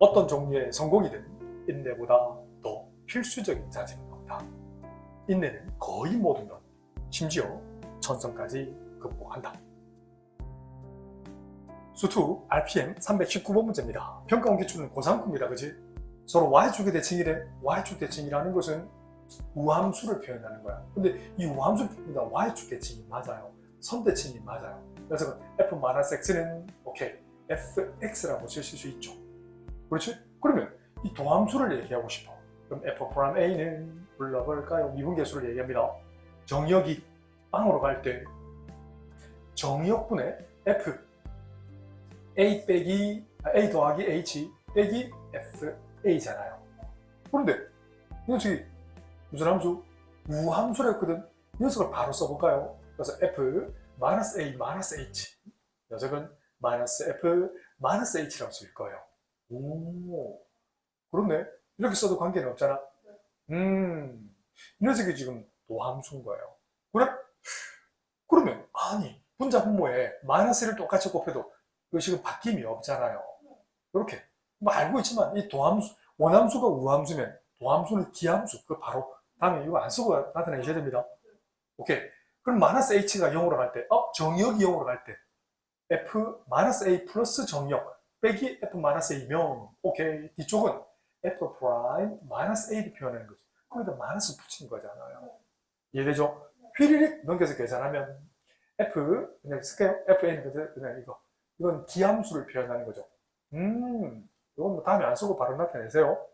어떤 종류의 성공이든 인내보다 더 필수적인 자질은 없다. 인내는 거의 모든 것, 심지어 천성까지 극복한다. 수투 RPM 319번 문제입니다. 평가 원 기출은 고3급입니다. 그지? 서로 y축의 대칭이래. y축 대칭이라는 것은 우함수를 표현하는 거야. 근데 이 우함수 표현보다 y축 대칭이 맞아요. 선 대칭이 맞아요. 그래서 f-x는 오케이 fx라고 쓰실 수 있죠. 그렇지? 그러면 이 도함수를 얘기하고 싶어. 그럼 f'-a는 불러볼까요? 미분계수를 얘기합니다. 정역이 빵으로 갈 때 정역분의 f a 빼기 아, a 더하기 h 빼기 f a잖아요. 그런데 이 녀석이 무슨 함수? 우함수를 했거든. 이 녀석을 바로 써볼까요? 그래서 f 마이너스 a 마이너스 h 녀석은 마이너스 f 마이너스 h라고 쓸 거예요. 오, 그렇네. 이렇게 써도 관계는 없잖아. 음, 이 녀석이 지금 도함수인 거예요. 그래? 그러면 아니 분자 분모에 마이너스를 똑같이 곱해도 의식은 바뀜이 없잖아요. 이렇게 뭐 알고 있지만 이 도함수 원함수가 우함수면 도함수는 기함수 그 바로 다음에 이거 안 쓰고 나타내셔야 됩니다. 오케이. 그럼 마이너스 h가 0으로 갈 때, 어 정역이 0으로 갈 때 f 마이너스 a 플러스 정역 빼기 f 마이너스 a면 오케이 뒤쪽은 f 프라임 마이너스 a를 표현하는 거죠. 거기다 마이너스 붙이는 거잖아요. 이해되죠? 휘리릭 넘겨서 계산하면 f 그냥 쓸게요. fn 그냥 이거 이건 기함수를 표현하는 거죠. 음, 이건 뭐 다음에 안 쓰고 바로 나타내세요.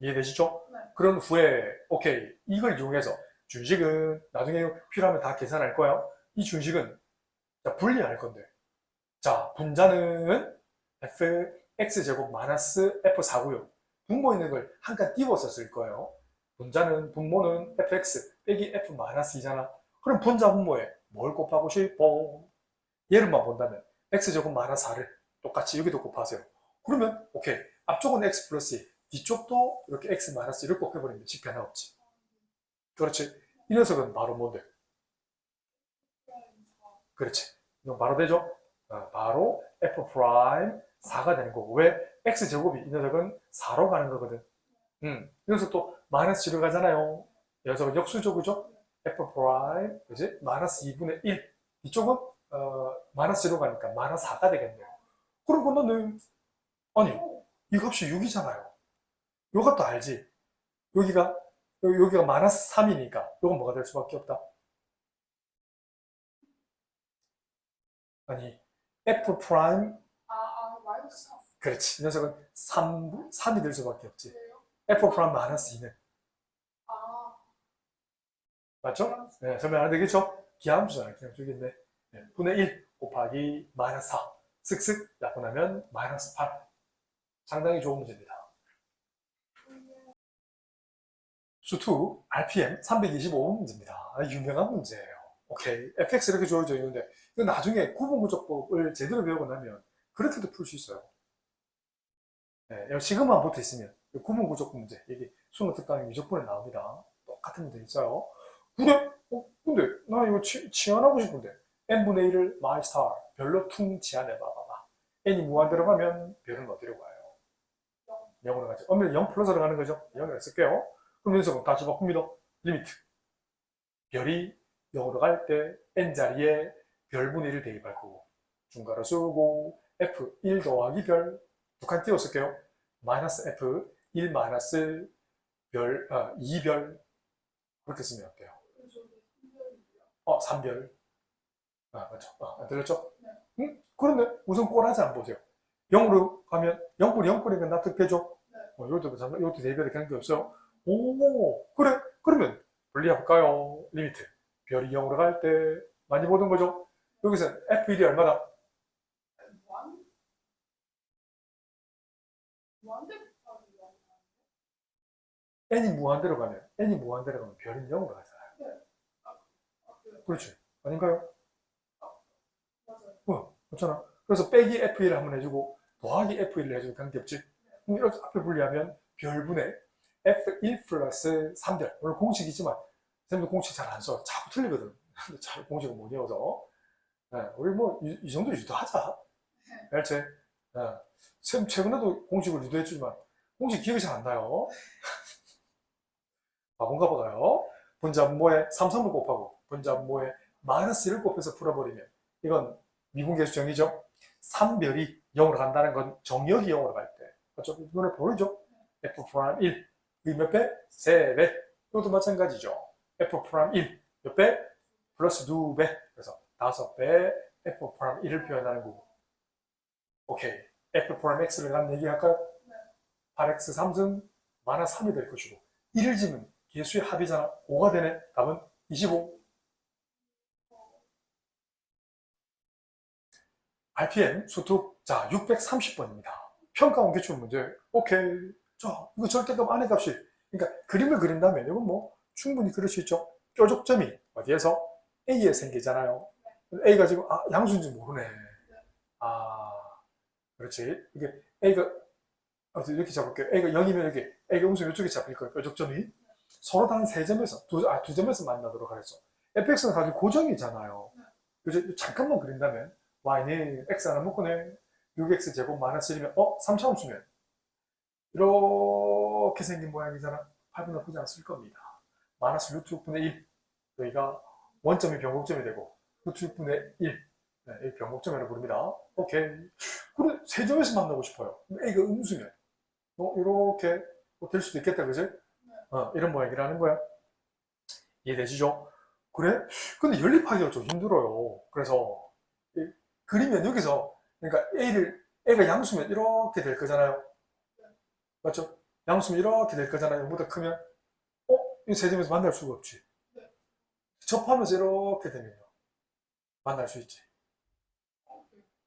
이해되시죠? 네. 그런 후에 오케이 이걸 이용해서 준식은 나중에 필요하면 다 계산할 거야. 이 준식은 자, 분리할 건데 자 분자는 fx 제곱 마이너스 f4고요. 분모 있는 걸 한 칸 띄워서 쓸 거예요. 분자는 분모는 fx 빼기 f 마이너스 2잖아. 그럼 분자 분모에 뭘 곱하고 싶어? 얘를만 본다면 x 제곱 마이너스 4를 똑같이 여기도 곱하세요. 그러면 오케이 앞쪽은 x 플러스 2, 뒤쪽도 이렇게 x 마이너스 1을 곱해버리면 집 변화 없지. 그렇지. 이 녀석은 바로 뭔데? 그렇지. 이건 바로 되죠? 어, 바로 f 프라임 4가 되는 거고 왜? x 제곱이 이 녀석은 4로 가는 거거든. 음, 이 녀석도 마이너스 1로 가잖아요. 이 녀석은 역수죠, 그죠? f 프라임, 그지? 마이너스 2분의 1. 이쪽은 어, 마이너스 1로 가니까 마이너스 4가 되겠네요. 그리고 너는 아니 이 값이 6이잖아요. 요것도 알지? 여기가 요- 여기가 마이너스 3이니까 요건 뭐가 될 수밖에 없다. 아니 f 프라임 아, 아, 마이너스 4. 그렇지 이 녀석은 3, 3이 될 수밖에 없지. 그래요? f 프라임 마이너스 2는 아, 맞죠? 네, 설명 안 되겠죠? 기함수잖아요. 그냥 저기인데 네, 분의 1 곱하기 마이너스 4 쓱쓱 약분하면 마이너스 8 상당히 좋은 문제입니다. 수2 RPM 325 문제입니다. 아, 유명한 문제예요. 오케이 fx 이렇게 주어져 있는데 이거 나중에 구분구조법을 제대로 배우고 나면 그렇게도 풀 수 있어요. 네, 여기 지금만 붙어 있으면 이 구분구조법 문제 이게 수능 특강이 미적분에 나옵니다. 똑같은 문제 있어요. 근데 어, 근데 나 이거 치, 치환하고 싶은데 n분의 1을 my star 별로 퉁 치환해봐 봐봐 n이 무한 들어가면 별은 어디로 가요? 0으로 가죠 엄밀히 0 플러스로 가는 거죠 0이라 쓸게요 그럼 여기서 다시 바꿉니다 리미트 별이 0으로 갈 때 n자리에 별분의 1을 대입할 거고 중괄호 쓰고 f1 더하기 별 두 칸 띄워 쓸게요 마이너스 f 1 마이너스 별, 아, 2별 그렇게 쓰면 어때요? 어, 3별. 아, 맞죠. 아, 안 들렸죠? 네. 응? 그런데 우선 꼬라지 안 보세요. 0으로 가면 0꼴이 0꼴이니까 납득되죠? 네. 어, 마찬가지- 이것도 대별이 관계 없어요. 오, 그래. 그러면 분리해볼까요? 리미트. 별이 0으로 갈 때 많이 보던 거죠? 여기서 F1이 얼마다? 무한? 무한대까지 무한. n이 무한대로 가면, n이 무한대로 가면 별이 0으로 가잖아요. 그렇지. 아닌가요? 어, 그렇잖아. 그래서 빼기 F1을 한번 해주고 더하기 F1을 해주고 관계없지. 그럼 이렇게 앞에 분리하면 별분의 F1 플러스 3별. 오늘 공식이지만 선생님도 공식 잘 안 써. 자꾸 틀리거든. 잘 공식을 못 외워서. 네, 우리 뭐이 정도 유도하자. 알지? 예. 쌤 최근에도 공식을 유도해주지만 공식 기억이 잘 안 나요. 바본가 보다요. 분자분모에 3, 3을 곱하고 분자분모에 마이너스 1을 곱해서 풀어버리면 이건 미분계수 정의죠. 3별이 0으로 간다는 건 정역이 0으로 갈 때. 그렇죠? 눈에 보이죠? f 프라임 1. 이몇 배? 3배. 이것도 마찬가지죠. F 프라임 1. 몇 배? 플러스 2배. 그래서 5배 f 프라임 1을 표현하는 거고. 오케이. f 프라임 x를 간 얘기할까요? 8x 3승 마이너스 3이 될 것이고 1을 지면 개수의 합이잖아. 5가 되네. 답은 25. RPM 수투 자 630번입니다. 평가 원 기출 문제. 오케이. 자 이거 절대값 안의 값이 그러니까 그림을 그린다면 이건 뭐 충분히 그릴 수 있죠. 뾰족점이 어디에서 A에 생기잖아요. A가 지금 아 양수인지 모르네. 아 그렇지. 이게 A가 이렇게 잡을게요. A가 0이면 여기 A가 음수 이쪽에 잡힐 거예요. 뾰족점이 서로 다른 세 점에서 두, 아, 두 점에서 만나도록 하겠어. fx는 사실 고정이잖아요. 그죠? 잠깐만 그린다면 y는 x 하나 묶어내 6x 제곱 마이너스 1이면 어? 3차함수면 이렇게 생긴 모양이잖아. 8분 나쁘지 않을 겁니다. 마이너스 루트 6분의 1 여기가 원점이 변곡점이 되고 루트 6분의 1 네, 이 변곡점이라고 부릅니다. 오케이. 그래 세 점에서 만나고 싶어요. 그럼 A가 음수면 뭐 이렇게 뭐 될 수도 있겠다, 그지? 어, 이런 모양이라는 거야. 이해되시죠? 그래? 근데 연립하기가 좀 힘들어요. 그래서 이 그리면 여기서 그러니까 A를 A가 양수면 이렇게 될 거잖아요. 맞죠? 양수면 이렇게 될 거잖아요. 0보다 크면 어? 이 세 점에서 만날 수가 없지. 접하면서 이렇게 되면요. 만날 수 있지.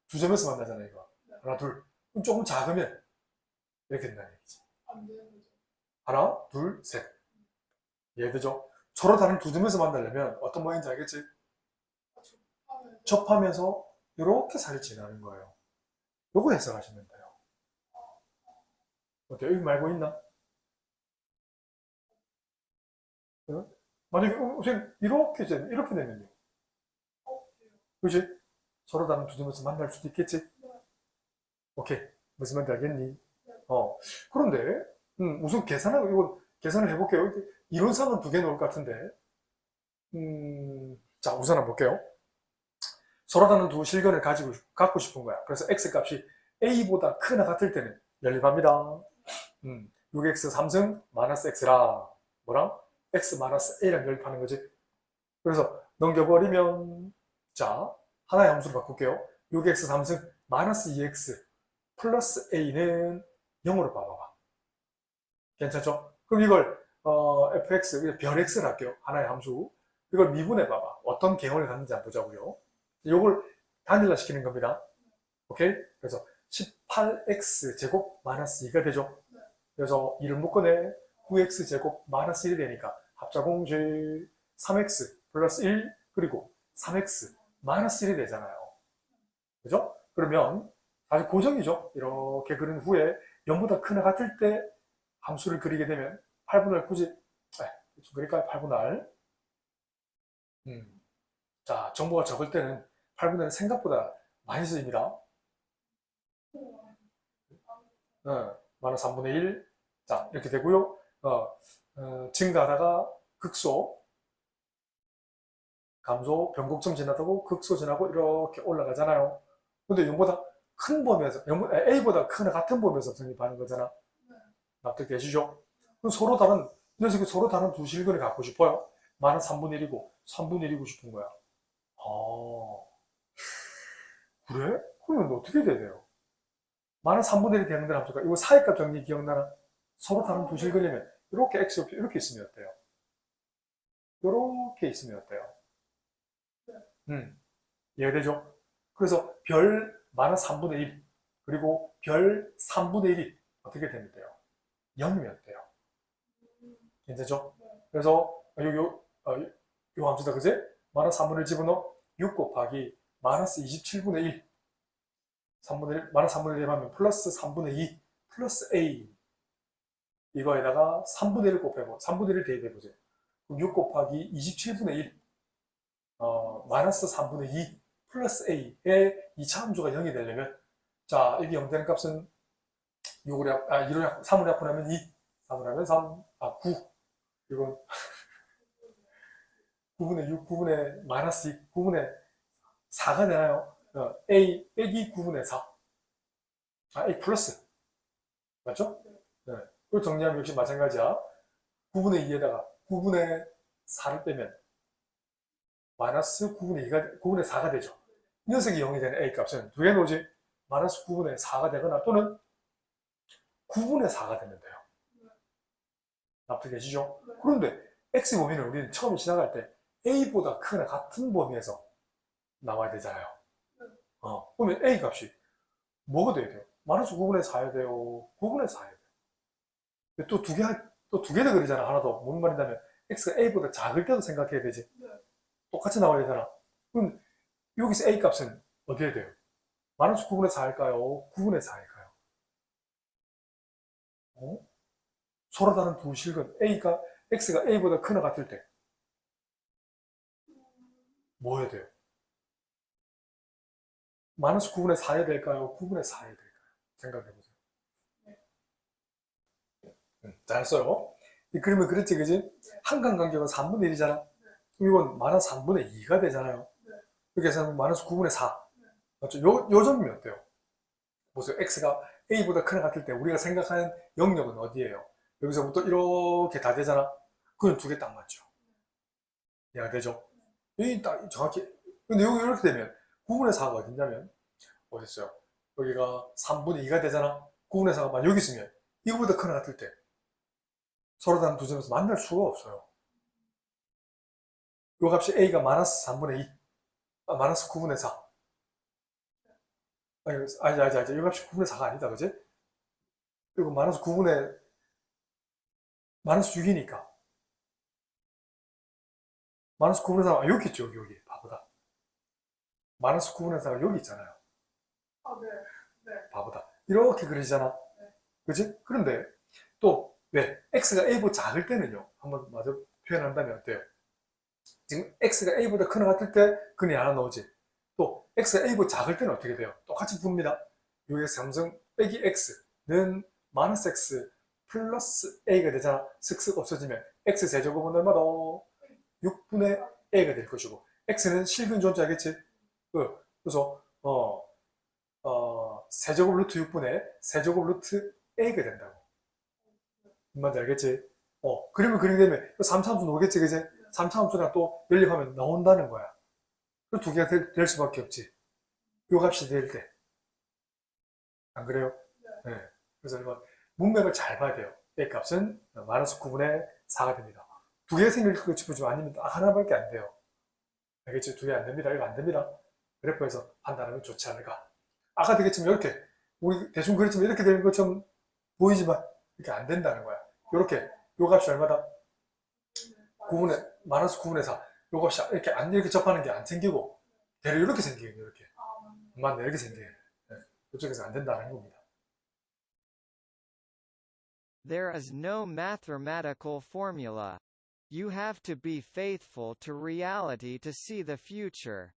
두 점에서 만나잖아, 이거. 하나, 둘. 그럼 조금 작으면 이렇게 된다는 얘기지. 하나, 둘, 셋. 이해되죠? 서로 다른 두 점에서 만나려면 어떤 모양인지 알겠지? 하면 접하면서 이렇게 살이 지나는 거예요. 요거 해석하시면 돼요. 어때요? 여기 말고 있나? 만약에 어, 선생님 이렇게 되면 이렇게 되면요. 그지? 서로 다른 두 점에서 만날 수도 있겠지? 오케이. 무슨 말인지 알겠니? 어. 그런데 음, 우선 계산하고 이거 계산을 해볼게요. 이론상은 두 개 나올 것 같은데. 음, 자, 우선 한번 볼게요. 서로 다른 두 실근을 가지고 갖고 싶은 거야. 그래서 x 값이 a보다 크나 같을 때는 연립합니다. 음, 6x 3승 마이너스 x라 뭐랑 x 마이너스 a랑 연립하는 거지. 그래서 넘겨버리면 자 하나의 함수로 바꿀게요. 6x 3승 마이너스 2x 플러스 a는 0으로 봐봐봐. 괜찮죠? 그럼 이걸 어, fx 별 x를 할게요. 하나의 함수. 이걸 미분해 봐봐. 어떤 개형을 갖는지 한번 보자고요. 요걸 단일화 시키는 겁니다. 오케이? 그래서 18x 제곱 마이너스 2가 되죠. 그래서 2를 묶어내 9x 제곱 마이너스 1이 되니까 합자공식 3x 플러스 1 그리고 3x 마이너스 1이 되잖아요. 그죠? 그러면 아주 고정이죠. 이렇게 그린 후에 0보다 크나 같을 때 함수를 그리게 되면 8분할 굳이 네, 좀 그릴까요? 8분할 음. 자, 정보가 적을 때는 8분할은 생각보다 많이 쓰입니다. 어, 마이너스 3분의 1. 자, 이렇게 되고요. 어, 어, 증가하다가 극소, 감소, 변곡점 지나다고 극소 지나고 이렇게 올라가잖아요. 근데 0보다 큰 범위에서, 0, A보다 크나 같은 범위에서 성립하는 거잖아. 납득되시죠? 그럼 서로 다른, 이 녀석이 서로 다른 두 실근을 갖고 싶어요. 마이너스 3분의 1이고, 3분의 1이고 싶은 거야. 아, 그래? 그러면 어떻게 돼야 돼요? 마이너스 3분의 1이 되는 데는 합니까? 이거 사이값 정리 기억나나? 서로 다른 두 실근이면 이렇게 x 이렇게 있으면 어때요? 이렇게 있으면 어때요? 음, 이해되죠? 그래서 별 마이너스 3분의 1 그리고 별 3분의 1이 어떻게 되면 돼요? 0이면 어때요? 괜찮죠? 그래서 요, 요, 어, 요, 요 함수다 그제? 마이너스 3분의 1 집어넣어 6 곱하기 마이너스 27분의 1 3분의 1, 마이너스 3분의 1 하면 플러스 3분의 2 플러스 a 이거에다가 3분의 1 곱해보 3분의 1 대입해보세요. 그럼 6 곱하기 27분의 1 어, 마이너스 3분의 2 플러스 a의 2차 함수가 0이 되려면 자, 여기 0 되는 값은 6을 합, 아, 1을 합, 3을 합분하면 2, 3을 하면 3, 아, 9. 이건 9분의 6, 9분의 마이너스 2, 9분의 4가 되나요? 어, A 빼기 9분의 4. 아, A 플러스. 맞죠? 네. 그걸 정리하면 역시 마찬가지야. 9분의 2에다가 9분의 4를 빼면 마이너스 9분의 2가, 9분의 4가 되죠. 이 녀석이 0이 되는 A 값은 두개 놓지 마이너스 9분의 4가 되거나 또는 9분의 4가 되면 돼요. 납득되시죠? 그런데 X 범위는 우리는 처음에 시작할 때 A보다 크거나 같은 범위에서 나와야 되잖아요. 어, 그러면 A 값이 뭐가 돼야 돼요? 마이너스 9분의 4야 돼요. 9분의 4야 돼요. 또 두 개, 또 두개더 그리잖아. 하나 더. 무슨 말이냐면 X가 A보다 작을 때도 생각해야 되지. 네. 똑같이 나와야 되잖아. 그럼 여기서 A 값은 어디에 돼요? 마이너스 9분의 4일까요? 9분의 4일까요? 어? 서로 다른 두 실근 A가 X가 A보다 크나 같을 때 뭐 해야 돼요? 마이너스 9분의 4야 될까요? 9분의 4야 될까요? 생각해 보세요. 음, 잘했어요. 이 그림은 그렇지, 그지? 한간 간격은 3분의 1이잖아. 이건 마이너스 3분의 2가 되잖아요. 이렇게 해서 마이너스 9분의 4. 맞죠? 요, 요 점이면 어때요? 보세요. x가 a보다 크나 같을 때 우리가 생각하는 영역은 어디예요? 여기서부터 이렇게 다 되잖아. 그건 두 개 딱 맞죠. 이해가 되죠? 여기 딱 정확히. 근데 여기 이렇게 되면 9분의 4가 어딨냐면 어디 있어요? 여기가 3분의 2가 되잖아. 9분의 4가 만 여기 있으면 이거보다 크나 같을 때 서로 다른 두 점에서 만날 수가 없어요. 요 값이 a가 마이너스 3분의 2, 아, 마이너스 9분의 4. 아니, 아니, 아니, 아니, 이 값이 9분의 4가 아니다, 그지? 이거 마이너스 9분의, 마이너스 6이니까. 마이너스 9분의 4가 아, 여기 있죠, 여기, 여기. 바보다. 마이너스 9분의 4가 여기 있잖아요. 아, 네. 바보다. 이렇게 그리잖아. 그지? 그런데 또, 왜? x가 a보다 작을 때는요. 한번 마저 표현한다면 어때요? 지금 x가 a보다 크나 같을 때 근이 하나 나오지. 또 x가 a보다 작을 때는 어떻게 돼요? 똑같이 풉니다. 6x 삼성 빼기 x는 마이너스 x 플러스 a가 되잖아. 슥슥 없어지면 x 세제곱은 얼마다? 6분의 a가 될 것이고 x는 실근 존재하겠지. 어, 그래서 어, 어, 세제곱 루트 6분의 세제곱 루트 a가 된다고. 뭔지 알겠지? 어, 그림을 그리게 되면 3차함수 나오겠지, 그지? 3차함수랑 또 연립하면 나온다는 거야. 그두 개가 될, 될 수밖에 없지. 요 값이 될 때. 안 그래요? 네. 그래서 이거 문맥을 잘 봐야 돼요. A 값은 마이너스 9분의 4가 됩니다. 두 개 생길 거 짚어주면 아니면 딱 하나밖에 안 돼요. 알겠지? 두 개 안 됩니다. 이거 안 됩니다. 그래프에서 판단하면 좋지 않을까. 아까 되겠지만 이렇게 우리 대충 그랬지만 이렇게 되는 것처럼 보이지만 이렇게 안 된다는 거야. 이렇게 요 값이 얼마다? 9분의 마이너스 9분의 4. 요 값이 이렇게 안 이렇게 접하는 게 안 생기고 대략 이렇게 생기겠네 이렇게. 아, 맞네. 이렇게 생기겠네. 네. 이쪽에서 안 된다는 겁니다. There is no mathematical formula. You have to be faithful to reality to see the future.